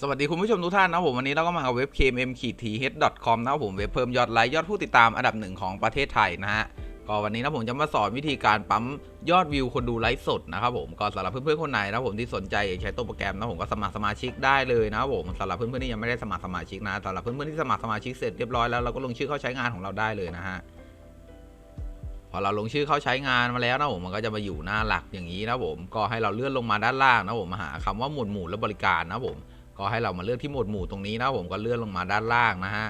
สวัสดีคุณผู้ชมทุกท่านนะผมวันนี้เราก็มากับเว็บ kmm t h com นะครับผมเว็บเพิ่มยอดไลค์ยอดผู้ติดตามอันดับหนึ่งของประเทศไทยนะฮะก็วันนี้นะผมจะมาสอนวิธีการปั๊มยอดวิวคนดูไลฟ์สดนะครับผมก็สำหรับเพื่อนๆคนไหนนะผมที่สนใจใช้ตัวโปรแกรมนะผมก็สมัครสมาชิกได้เลยนะครับผมสำหรับเพื่อนๆที่ยังไม่ได้สมัครสมาชิกนะสำหรับเพื่อนๆที่สมัครสมาชิกเสร็จเรียบร้อยแล้วเราก็ลงชื่อเข้าใช้งานของเราได้เลยนะฮะพอเราลงชื่อเข้าใช้งานมาแล้วนะผมมันก็จะมาอยู่หน้าหลักอย่างนี้นะผมก็ให้เราเลื่อนลงมาด้านล่างนะผมมาหาคำว่าหมวดหมู่และบริการนะผม ก็ให้เรามาเลือกที่หมวดหมู่ตรงนี้นะผมก็เลื่อนลงมาด้านล่างนะฮะ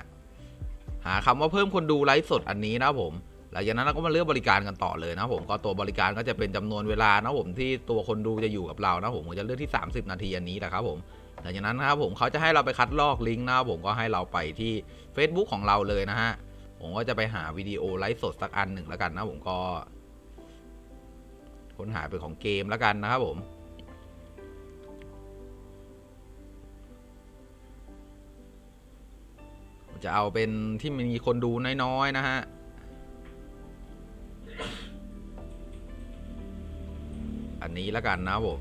หาคำว่าเพิ่มคนดูไลฟ์สดอันนี้นะผมหลังจากนั้นเราก็มาเลือกบริการกันต่อเลยนะผมก็ตัวบริการก็จะเป็นจำนวนเวลานะผมที่ตัวคนดูจะอยู่กับเรานะผมผมจะเลือกที่ 30 นาทีอันนี้แหละครับผมหลังจากนั้นนะครับผมเขาจะให้เราไปคัดลอกลิงก์นะผมก็ให้เราไปที่ Facebook ของเราเลยนะฮะผมก็จะไปหาวิดีโอไลฟ์สดสักอันหนึ่งแล้วกันนะผมก็ค้นหาเป็นของเกมแล้วกันนะครับผม จะเอาเป็นที่มีคนดูน้อยๆนะฮะอันนี้แล้วกันนะผม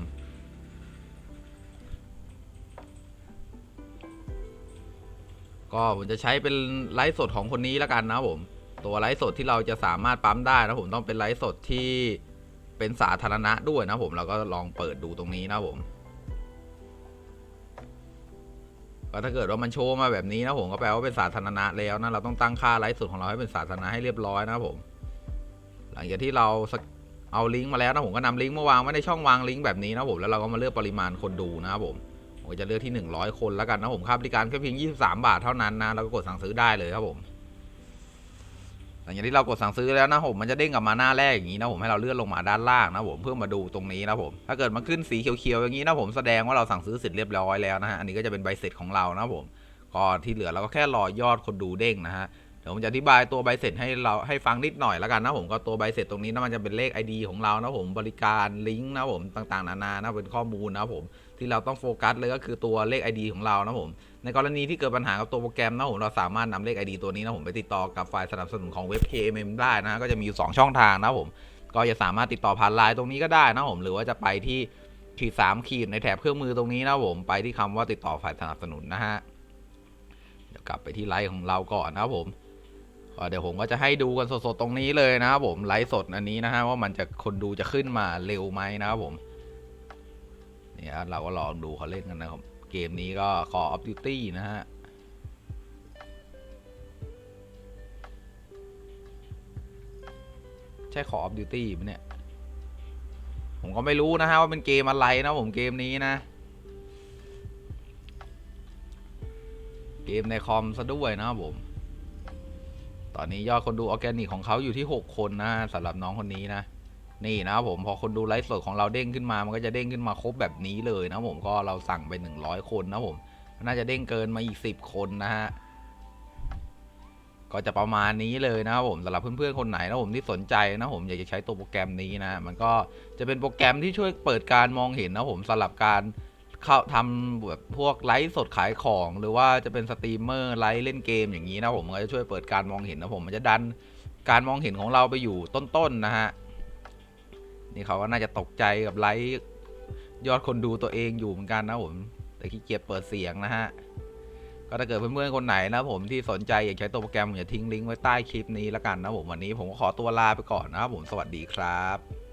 ก็ผมจะใช้เป็นไลฟ์สดของคนนี้แล้วกันนะผม ตัวไลฟ์สดที่เราจะสามารถปั๊มได้นะผมต้องเป็นไลฟ์สดที่เป็นสาธารณะด้วยนะผมเราก็ลองเปิดดูตรงนี้นะผม ก็ถ้าเกิดว่ามันโชว์มาแบบนี้นะผมก็แปลว่าเป็นสาธารณะแล้วนะเราต้องตั้งค่าไลฟ์สดของเราให้เป็นสาธารณะให้เรียบร้อยนะครับผม หลังจากที่เราเอาลิงก์มาแล้วนะผมก็นำลิงก์มาวางไว้ในช่องวางลิงก์แบบนี้นะผมแล้วเราก็มาเลือกปริมาณคนดูนะครับผมผมจะเลือกที่ 100 คนแล้วกันนะผมค่าบริการแค่เพียง 23 บาทเท่านั้นนะแล้วก็กดสั่งซื้อได้เลยครับผม หลังจากที่เรากดสั่งซื้อแล้วนะผมมันจะเด้งกลับมาหน้าแรกอย่างนี้นะผมให้เราเลื่อนลงมาด้านล่างนะผมเพื่อมาดูตรงนี้นะผมถ้าเกิดมันขึ้นสีเขียวๆอย่างนี้นะผมแสดงว่าเราสั่งซื้อเสร็จเรียบร้อยแล้วนะฮะอันนี้ก็จะเป็นใบเสร็จของเรานะผมก็ที่เหลือเราก็แค่รอยอดคนดูเด้งนะฮะ ดี๋ยวผมจะอธิบายตัวใบเสร็จให้เราให้ฟังนิดหน่อยแล้วกันนะผมก็ตัวใบเสร็จตรงนี้นะมันจะเป็นเลข ID ของเรานะผมบริการลิงก์นะผมต่างๆนานานะเป็นข้อมูลนะผมที่เราต้องโฟกัสเลยก็คือตัวเลข ID ของเรานะผมในกรณีที่เกิดปัญหากับตัวโปรแกรมนะผมเราสามารถนำเลข ID ตัวนี้นะผมไปติดต่อกับฝ่ายสนับสนุนของเว็บ KMM ได้นะก็จะมีอยู่2ช่องทางนะผมก็จะสามารถติดต่อผ่านไลน์ตรงนี้ก็ได้นะผมหรือว่าจะไปที่ขีดสามขีดในแถบเครื่องมือตรงนี้นะผมไปที่คำว่าติดต่อฝ่ายสนับสนุนนะฮะเดี๋ยวกลับไปที่ไลฟ์ของเราก่อนนะครับผม เดี๋ยวผมก็จะให้ดูกันสดๆตรงนี้เลยนะครับผมไลฟ์สดอันนี้นะฮะว่ามันจะคนดูจะขึ้นมาเร็วไหมนะครับผมเนี่ยเราก็ลองดูเขาเล่นกันนะครับ เกมนี้ก็ Call of Duty นะฮะใช่ Call of Duty ปะเนี่ย ผมก็ไม่รู้นะฮะว่าเป็นเกมอะไรนะผมเกมนี้นะ เกมในคอมซะด้วยนะครับผม ตอนนี้ยอดคนดูออร์แกนิกของเขาอยู่ที่ 6 คนนะสำหรับน้องคนนี้นะ นี่นะครับผมพอคนดูไลฟ์สดของเราเด้งขึ้นมา มันก็จะเด้งขึ้นมาครบแบบนี้เลยนะผมก็เราสั่งไป 100 คนนะผมน่าจะเด้งเกินมาอีก 10 คนนะฮะก็จะประมาณนี้เลยนะครับผมสำหรับเพื่อนๆคนไหนนะผมที่สนใจนะผมอยากจะใช้ตัวโปรแกรมนี้นะ มันก็จะเป็นโปรแกรมที่ช่วยเปิดการมองเห็นนะผมสำหรับการ เข้าทำแบบพวกไลฟ์สดขายของ หรือว่าจะเป็นสตรีมเมอร์ไลฟ์เล่นเกมอย่างนี้นะผมมันก็จะช่วยเปิดการมองเห็นนะผมมันจะดันการมองเห็นของเราไปอยู่ต้นๆนะฮะนี่เขาก็น่าจะตกใจกับไลค์ยอดคนดูตัวเองอยู่เหมือนกันนะผมแต่ขี้เกียจเปิดเสียงนะฮะก็ถ้าเกิดเพื่อนๆคนไหนนะผมที่สนใจอยากใช้ตัวโปรแกรมผมจะทิ้งลิงก์ไว้ใต้คลิปนี้แล้วกันนะผมวันนี้ผมก็ขอตัวลาไปก่อนนะครับผมสวัสดีครับ